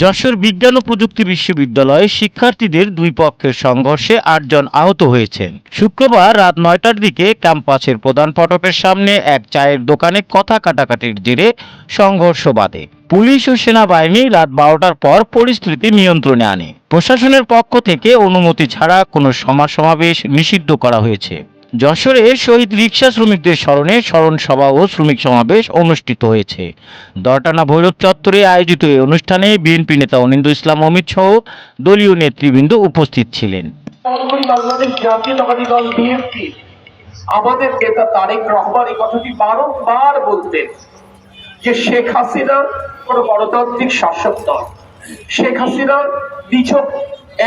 যশোর বিজ্ঞান ও প্রযুক্তি বিশ্ববিদ্যালয়ে শিক্ষার্থীদের দুই পক্ষের সংঘর্ষে আটজন আহত হয়েছেন। শুক্রবার রাত নয়টার দিকে ক্যাম্পাসের প্রধান ফটকের সামনে এক চায়ের দোকানে কথা কাটাকাটির জেরে সংঘর্ষ বাধে। পুলিশ ও সেনাবাহিনী রাত বারোটার পর পরিস্থিতি নিয়ন্ত্রণে আনে। প্রশাসনের পক্ষ থেকে অনুমতি ছাড়া কোনো সমাজ সমাবেশ নিষিদ্ধ করা হয়েছে। যশোরে শহীদ রিক্সা শ্রমিকদের স্মরণে স্মরণ সভা ও শ্রমিক সমাবেশ অনুষ্ঠিত হয়েছে। দরটানা ভৈরব চত্বরে আয়োজিত এই অনুষ্ঠানে বিএনপি নেতা অনিন্দ ইসলাম, অমিত সহ দলীয় নেতৃবৃন্দ উপস্থিত ছিলেন। আমাদের নেতা তারেক রহমান এই কথাটি বারংবার বলতেন যে শেখ হাসিনা কোন গণতান্ত্রিক শাসক দল, শেখ হাসিনা নিছক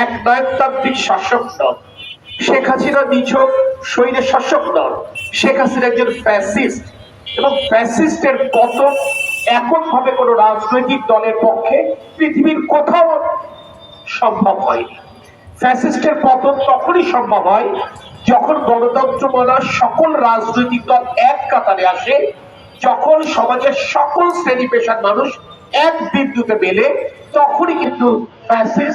এক নায়কতান্ত্রিক শাসক দল শেখ হাসিনা নিছক শৈল শাসক দল। শেখ হাসিনা একজন ফ্যাসিস্ট এবং ফ্যাসিস্টের পতন এককভাবে কোন রাজনৈতিক দলের পক্ষে পৃথিবীর কোথাও সম্ভব হয়নি। ফ্যাসিস্টের পতন তখনই সম্ভব হয় যখন গণতন্ত্র মানা সকল রাজনৈতিক দল এক কাতারে আসে, যখন সমাজের সকল শ্রেণি পেশার মানুষ এক বিন্দুতে মেলে, তখনই কিন্তু ঘটে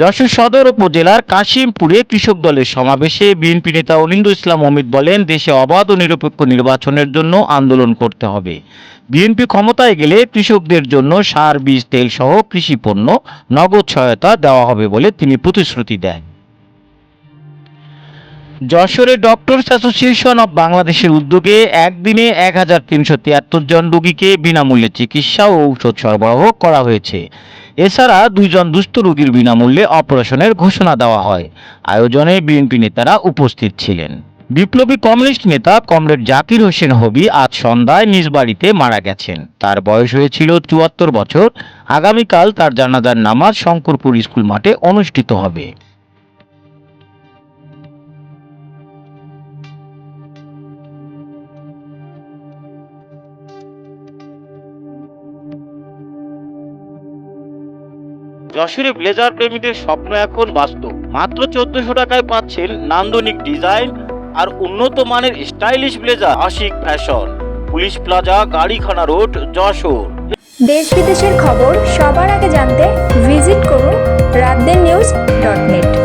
যশোর সদর উপজেলার কাশিমপুরে কৃষক দলের সমাবেশে বিএনপি নেতা অনিন্দ ইসলাম অমিত বলেন, দেশে অবাধ ও নিরপেক্ষ নির্বাচনের জন্য আন্দোলন করতে হবে। বিএনপি ক্ষমতায় গেলে কৃষকদের জন্য সার, বীজ, তেল সহ কৃষি পণ্য নগদ সহায়তা দেওয়া হবে বলে তিনি প্রতিশ্রুতি দেন। যশোরে ডক্টরস অ্যাসোসিয়েশন অব বাংলাদেশের উদ্যোগে একদিনে এক হাজার তিনশো তিয়াত্তর জন রোগীকে বিনামূল্যে চিকিৎসা ও ঔষধ সরবরাহ করা হয়েছে। এছাড়া দুইজন দুস্থ রোগীর বিনামূল্যে অপারেশনের ঘোষণা দেওয়া হয়। আয়োজনে বিএনপি নেতারা উপস্থিত ছিলেন। বিপ্লবী কমিউনিস্ট নেতা কমরেড জাকির হোসেন হবি আজ সন্ধ্যায় নিজ বাড়িতে মারা গেছেন। তার বয়স হয়েছিল চুয়াত্তর বছর। আগামীকাল তার জানাজার নামাজ শঙ্করপুর স্কুল মাঠে অনুষ্ঠিত হবে। যশোরে ব্লেজার প্রেমীদের স্বপ্ন এখন বাস্তব। মাত্র চোদ্দশো টাকায় পাচ্ছেন নান্দনিক ডিজাইন আর উন্নত মানের stylish blazer Ashik fashion. Police plaza, Garikhana road, Jashore. দেশ বিদেশের খবর সবার আগে জানতে ভিজিট করুন রাতদের নিউজ ডট নেট।